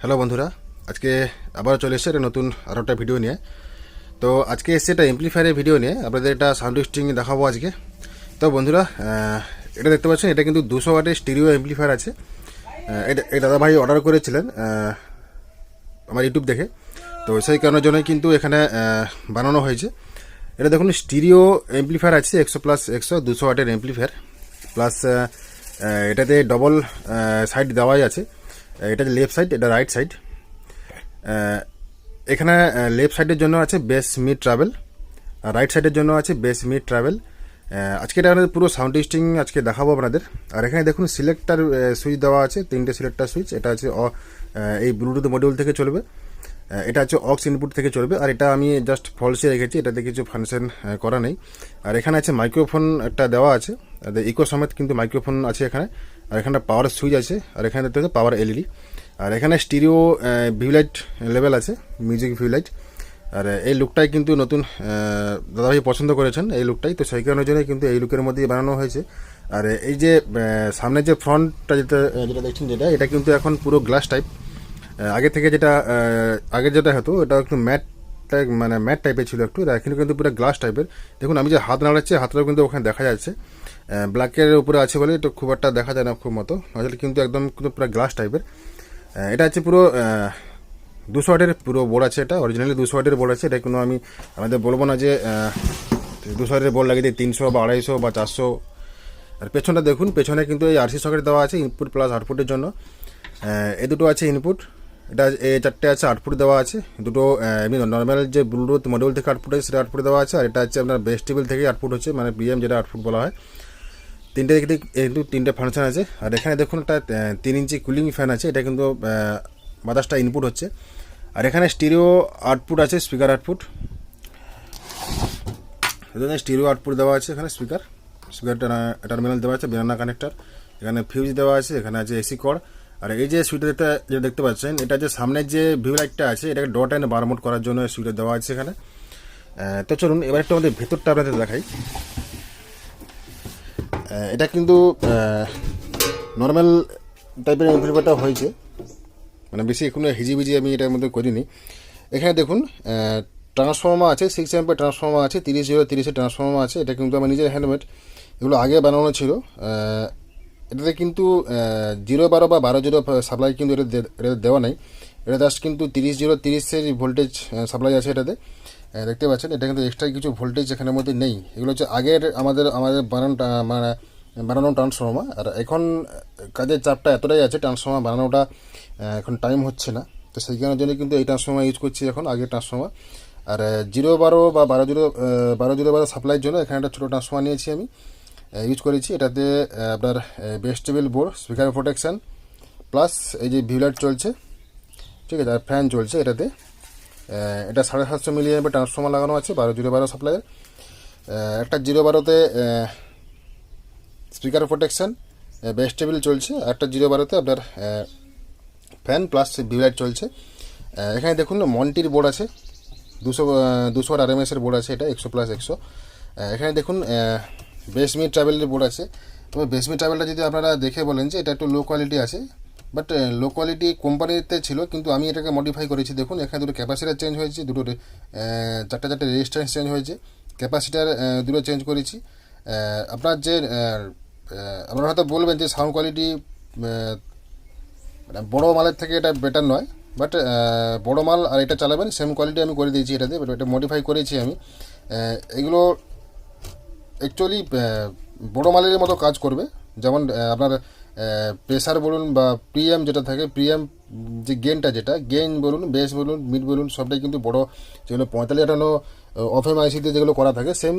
Hello বন্ধুরা, আজকে আবার চলে এসেছে একটা নতুন আরও একটা ভিডিও নিয়ে। তো আজকে এসছে একটা এমপ্লিফায়ারের ভিডিও নিয়ে, আপনাদের এটা সাউন্ড টেস্টিং দেখাবো আজকে। তো বন্ধুরা এটা দেখতে পাচ্ছেন, এটা কিন্তু দুশো ওয়াটের স্টিরিও এমপ্লিফায়ার আছে। এটা এই দাদাভাই অর্ডার করেছিলেন আমার ইউটিউব দেখে। তো সেই কারণের জন্যই কিন্তু এখানে বানানো হয়েছে। এটা দেখুন স্টিরিও এমপ্লিফায়ার আছে, একশো প্লাস একশো, দুশো ওয়াটের এমপ্লিফায়ার প্লাস এটাতে ডবল সাইড দেওয়াই আছে। এটা লেফট সাইড এটা রাইট সাইড এখানে লেফট সাইডের জন্য আছে বেস মি ট্রাভেল আর রাইট সাইডের জন্য আছে বেস মি ট্রাভেল আজকে এটা আমাদের পুরো সাউন্ড টেস্টিং আজকে দেখাবো আপনাদের। আর এখানে দেখুন সিলেক্টার সুইচ দেওয়া আছে, তিনটে সিলেক্টার সুইচ এটা আছে এই ব্লুটুথ মডিউল থেকে চলবে। এটা হচ্ছে অক্স ইনপুট থেকে চলবে। আর এটা আমি জাস্ট ফলসে রেখেছি, এটাতে কিছু ফাংশন করা নেই। আর এখানে আছে মাইক্রোফোন একটা দেওয়া আছে। ইকো সমেত কিন্তু মাইক্রোফোন আছে এখানে। আর এখানটা পাওয়ার সুইচ আছে আর এখানে দেখতে হচ্ছে পাওয়ার এলইডি আর এখানে স্টিরিও ভিউলাইট লেভেল আছে মিউজিক ভিউলাইট আর এই লুকটাই কিন্তু নতুন দাদাভাই পছন্দ করেছেন এই লুকটাই তো সেই কারণের জন্যই কিন্তু এই লুকের মধ্যেই বানানো হয়েছে। আর এই যে আহ, সামনে যে ফ্রন্টটা যেটা যেটা দেখছেন যেটা এটা কিন্তু এখন পুরো গ্লাস টাইপ আগে থেকে যেটা আগে যেটা হতো এটা একটু ম্যাট টাইপ মানে ম্যাট টাইপের ছিল একটু এখন কিন্তু পুরো গ্লাস টাইপের দেখুন, আমি যে হাত নাড়াচ্ছি, হাতটাও কিন্তু ওখানে দেখা যাচ্ছে। ব্ল্যাকের উপরে আছে বলে এটা খুব একটা দেখা যায় না খুব মতো। আসলে কিন্তু একদম কিন্তু পুরো গ্লাস টাইপের এটা হচ্ছে পুরো দুশো ওয়াটের পুরো বোর্ড আছে এটা। অরিজিনালি দুশো ওয়াটের বোর্ড আছে, এটা কোনো আমি, আমাদের বলব না যে দুশো ওয়াটের বোর্ড লাগিয়ে দিই, তিনশো বা আড়াইশো বা চারশো। আর পেছনটা দেখুন, পেছনে কিন্তু এই আরসি সকেট দেওয়া আছে ইনপুট প্লাস আউটপুটের জন্য। এ দুটো আছে ইনপুট এটা চারটে আছে আউটপুট দেওয়া আছে। দুটো এমনি নর্মাল যে ব্লুটুথ মডিউল থেকে আউটপুট আছে সেটা আউটপুট দেওয়া আছে। আর এটা হচ্ছে আপনার বেস্ট টেবিল থেকে আউটপুট হচ্ছে মানে বিএম যেটা আউটপুট বলা হয়। তিনটে দিক কিন্তু তিনটে ফাংশন আছে। আর এখানে দেখুন একটা তিন ইঞ্চি কুলিং ফ্যান আছে, এটা কিন্তু বাতাসটা ইনপুট হচ্ছে। আর এখানে স্টিরিও আউটপুট আছে স্পিকার আউটপুট এখানে স্টিরিও আউটপুট দেওয়া আছে এখানে স্পিকার স্পিকার টার্মিনাল দেওয়া আছে বেনানা কানেক্টর এখানে ফিউজ দেওয়া আছে, এখানে আছে এসি কর্ড আর এই যে সুইটার যেটা দেখতে পাচ্ছেন, এটা যে সামনের যে ভিউ লাইটটা আছে, এটাকে ডট অ্যান্ড বারমোট করার জন্য সুইটার দেওয়া আছে এখানে। তো চলুন, এবার একটু আমাদের ভেতরটা আপনাদের দেখাই। এটা কিন্তু নর্মাল টাইপের এমপ্লিফায়ারটা হয়েছে। মানে বেশি কোনো হিজিবিজি আমি এটার মধ্যে করিনি। এখানে দেখুন ট্রান্সফর্মার আছে সিক্স এমপের ট্রান্সফর্মার আছে, তিরিশ জিরো তিরিশের ট্রান্সফর্মার আছে, এটা কিন্তু আমার নিজের হ্যান্ডমেড এগুলো আগে বানানো ছিল এটাতে কিন্তু জিরো বারো বা বারো জিরো সাপ্লাই কিন্তু এটা দেওয়া নাই। এটা জাস্ট কিন্তু তিরিশ জিরো তিরিশের ভোল্টেজ সাপ্লাই আছে এটাতে। দেখতে পাচ্ছেন, এটা কিন্তু এক্সট্রা কিছু ভোল্টেজ এখানের মধ্যে নেই। এগুলো হচ্ছে আগের আমাদের আমাদের বানানো মানে বানানো ট্রান্সফর্মার আর এখন কাজের চাপটা এতটাই আছে ট্রান্সফর্মার বানানোটা এখন টাইম হচ্ছে না। তো সেই কারণের জন্য কিন্তু এই ট্রান্সফর্মার ইউজ করছি এখন, আগের ট্রান্সফর্মার আর জিরো বারো বা বারো জিরো বারো জিরো বারো সাপ্লাইয়ের জন্য এখানে একটা ছোটো ট্রান্সফর্মার নিয়েছি আমি। ইউজ করেছি। এটাতে আপনার best table board speaker protection plus এই যে ভিউলাইট চলছে, ঠিক আছে, আর ফ্যান চলছে এটাতে। এটা সাড়ে সাতশো মিলিয়ন ট্রান্সফর্মার লাগানো আছে, বারো জিরো বারো সাপ্লাইয়ের একটা জিরো বারোতে স্পিকার প্রোটেকশান বেস্ট টেবিল চলছে একটা জিরো বারোতে আপনার ফ্যান প্লাস ভিউলাইট চলছে। এখানে দেখুন মন্টির বোর্ড আছে, দুশো দুশো আর এর বোর্ড আছে এটা, একশো প্লাস একশো। এখানে দেখুন বেসমি ট্রাভেলের বোর্ড আছে, তবে বেসমি ট্রাভেলটা যদি আপনারা দেখে বলেন যে এটা একটু লো কোয়ালিটি আছে বাট লো কোয়ালিটি কোম্পানিতে ছিল, কিন্তু আমি এটাকে মডিফাই করেছি। দেখুন, এখানে দুটো ক্যাপাসিটার চেঞ্জ হয়েছে, দুটো চারটে চারটে রেজিস্ট্যান্স চেঞ্জ হয়েছে। ক্যাপাসিটার দুটো চেঞ্জ করেছি। আপনার যে আপনারা হয়তো বলবেন যে সাউন্ড কোয়ালিটি মানে বড় মালের থেকে এটা বেটার নয় বাট বড় মাল আর এটা চালাবেন সেম কোয়ালিটি আমি করে দিয়েছি এটাতে বাট এটা মডিফাই করেছি আমি। এগুলো অ্যাকচুয়ালি বড় মালের মতো কাজ করবে। যেমন আপনার প্রেসার বলুন বা প্রিএম যেটা থাকে প্রিএম যে গেনটা যেটা গেন বলুন বেস বলুন মিড বলুন, সবটাই কিন্তু বড়, যেগুলো পঁয়তাল্লিশ আটানো অফএম আইসিতে যেগুলো করা থাকে সেম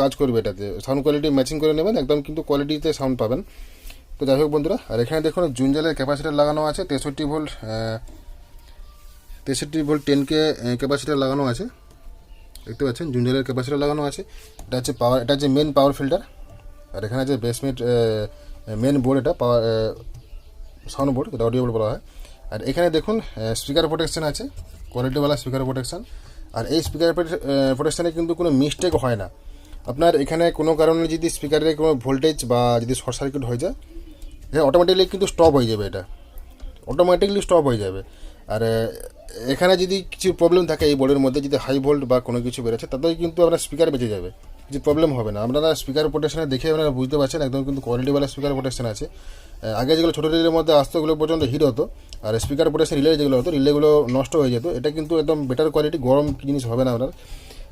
কাজ করবে এটাতে। সাউন্ড কোয়ালিটি ম্যাচিং করে নেবেন, একদম কিন্তু কোয়ালিটিতে সাউন্ড পাবেন। তো যাই হোক বন্ধুরা, আর এখানে দেখুন, জুনজালের ক্যাপাসিটার লাগানো আছে, তেষট্টি ভোল্ট তেষট্টি ভোল্ট টেন কে ক্যাপাসিটার লাগানো আছে। দেখতে পাচ্ছেন জুনজালের ক্যাপাসিটার লাগানো আছে। এটা হচ্ছে পাওয়ার এটা হচ্ছে মেন পাওয়ার ফিল্টার আর এখানে আছে বেসমেন্ট মেন বোর্ড এটা পাওয়ার সাউন্ড বোর্ড যেটা অডিও বোর্ড বলা হয়। আর এখানে দেখুন স্পিকার প্রোটেকশন আছে কোয়ালিটিওয়ালা স্পিকার প্রোটেকশন আর এই স্পিকার প্রোটেকশানে কিন্তু কোনো মিস্টেক হয় না। আপনার এখানে কোনো কারণে যদি স্পিকারের কোনো ভোল্টেজ বা যদি শর্ট সার্কিট হয়ে যায় অটোমেটিকলি কিন্তু স্টপ হয়ে যাবে এটা। অটোমেটিকলি স্টপ হয়ে যাবে। আর এখানে যদি কিছু প্রবলেম থাকে এই বোর্ডের মধ্যে যদি হাই ভোল্ট বা কোনো কিছু বেরোচ্ছে তাতেই কিন্তু আপনার স্পিকার বেঁচে যাবে। কিছু প্রবলেম হবে না। আপনারা স্পিকার প্রোটেকশনে দেখে আপনারা বুঝতে পারছেন একদম কিন্তু কোয়ালিটিওয়ালা স্পিকার প্রোটেকশন আছে। আগে যেগুলো ছোটো রিলের মধ্যে আসতো ওগুলো পর্যন্ত হিট হতো। আর স্পিকার প্রোটেকশন রিলে যেগুলো হতো রিলেগুলো নষ্ট হয়ে যেত। এটা কিন্তু একদম বেটার কোয়ালিটি গরম জিনিস হবে না আপনার।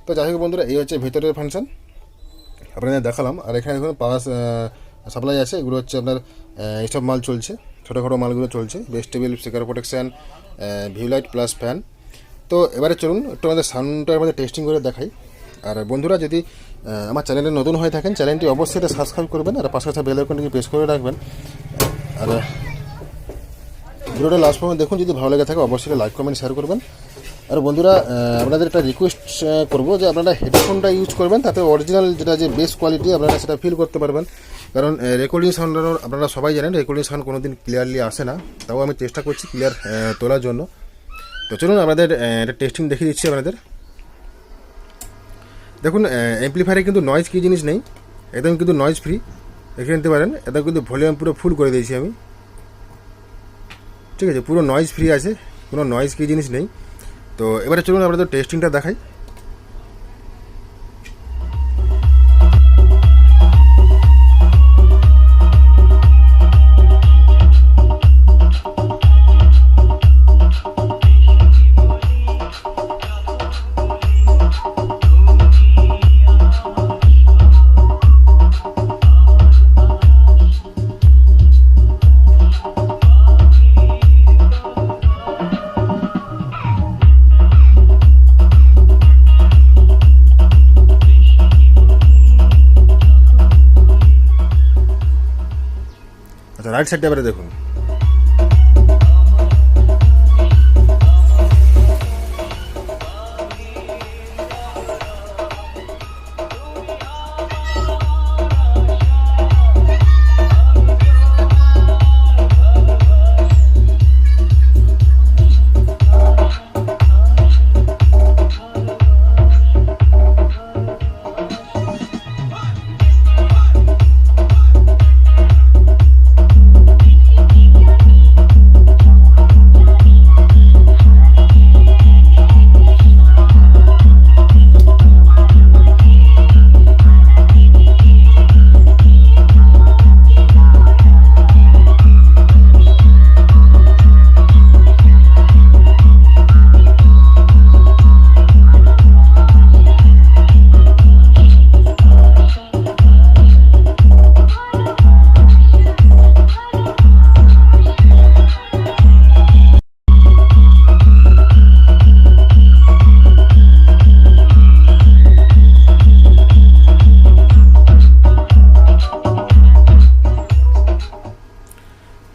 তো যাই হোক বন্ধুরা এই হচ্ছে ভেতরের ফাংশন আপনাদের দেখালাম। আর এখানে দেখুন পাওয়ার সাপ্লাই আছে। এগুলো হচ্ছে আপনার আহ, এইসব মাল চলছে। ছোটোখাটো মালগুলো চলছে best table speaker protection view light plus fan তো এবারে চলুন, একটু আমাদের সাউন্ডটা আমাদের টেস্টিং করে দেখাই। আর বন্ধুরা, যদি আমার চ্যানেলে নতুন হয়ে থাকেন, চ্যানেলটি অবশ্যই এটা সাবস্ক্রাইব করবেন আর পাশে পাশে বেল আইকনটিকে প্রেস করে রাখবেন। আর ভিডিওটা লাস্ট পর্যন্ত দেখুন, যদি ভালো লেগে থাকে অবশ্যই লাইক কমেন্ট শেয়ার করবেন। আর বন্ধুরা আপনাদের একটা রিকোয়েস্ট করব যে আপনারা হেডফোনটা ইউজ করবেন, তাতে অরিজিনাল যেটা যে বেস্ট কোয়ালিটি আপনারা সেটা ফিল করতে পারবেন। কারণ রেকর্ডিং সাউন্ড আপনারা সবাই জানেন রেকর্ডিং সাউন্ড কোনো দিন ক্লিয়ারলি আসে না। তাও আমি চেষ্টা করছি ক্লিয়ার তোলার জন্য। তো চলুন, আপনাদের একটা টেস্টিং দেখিয়ে দিচ্ছি আপনাদের। দেখুন অ্যাম্পলিফায়ারে কিন্তু নয়েজ কী জিনিস নেই। একদম কিন্তু নয়েজ ফ্রি দেখে নিতে পারেন, একদম কিন্তু ভলিউম পুরো ফুল করে দিয়েছি আমি। ঠিক আছে, পুরো নয়েজ ফ্রি আছে। কোনো নয়েজ কী জিনিস নেই। তো এবারে চলুন, আপনাদের টেস্টিংটা দেখাই। আচ্ছা রাইট সাইডটা এবারে দেখুন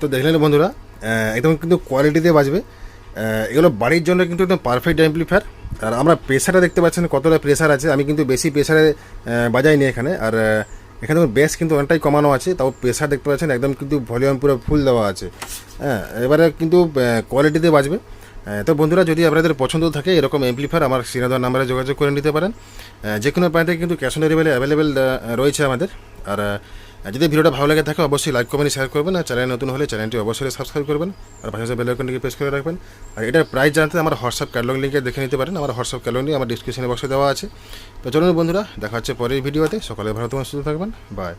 তো দেখলেন বন্ধুরা একদম কিন্তু কোয়ালিটিতে বাজবে। এগুলো বাড়ির জন্য কিন্তু একদম পারফেক্ট অ্যাম্পলিফায়ার আর আমরা প্রেশারটা দেখতে পাচ্ছেন কতটা প্রেশার আছে। আমি কিন্তু বেশি প্রেশারে বাজাইনি এখানে। আর এখানে বেস কিন্তু অনেকটাই কমানো আছে, তাও প্রেশার দেখতে পাচ্ছেন, একদম কিন্তু ভলিউম পুরো ফুল দেওয়া আছে। হ্যাঁ এবারে কিন্তু কোয়ালিটিতে বাজবে। তো বন্ধুরা, যদি আপনাদের পছন্দ থাকে, এরকম অ্যাম্পলিফায়ার আমার সিনাদার নাম্বারে যোগাযোগ করে নিতে পারেন। যে কোনো প্রান্তে কিন্তু ক্যাশ অন ডেলিভারি অ্যাভেলেবেল রয়েছে আমাদের। আর যদি ভিডিওটা ভালো লাগে থাকে অবশ্যই লাইক করবেন শেয়ার করবেন আর চ্যানেল নতুন হলে চ্যানেলটি অবশ্যই সাবস্ক্রাইব করবেন আর পাশে বেল আইকনটিকে প্রেস করে রাখবেন। আর এটার প্রাইস জানতে আমার হোয়াটসঅ্যাপ ক্যাটলগ লিঙ্কে দেখে নিতে পারেন। আমার হোয়াটসঅ্যাপ ক্যাটলগ আমার ডিসক্রিপশনে বক্সে দেওয়া আছে। তো চলুন বন্ধুরা, দেখা হচ্ছে পরের ভিডিওতে সকালে ভালো তোমার সুস্থ থাকবেন বাই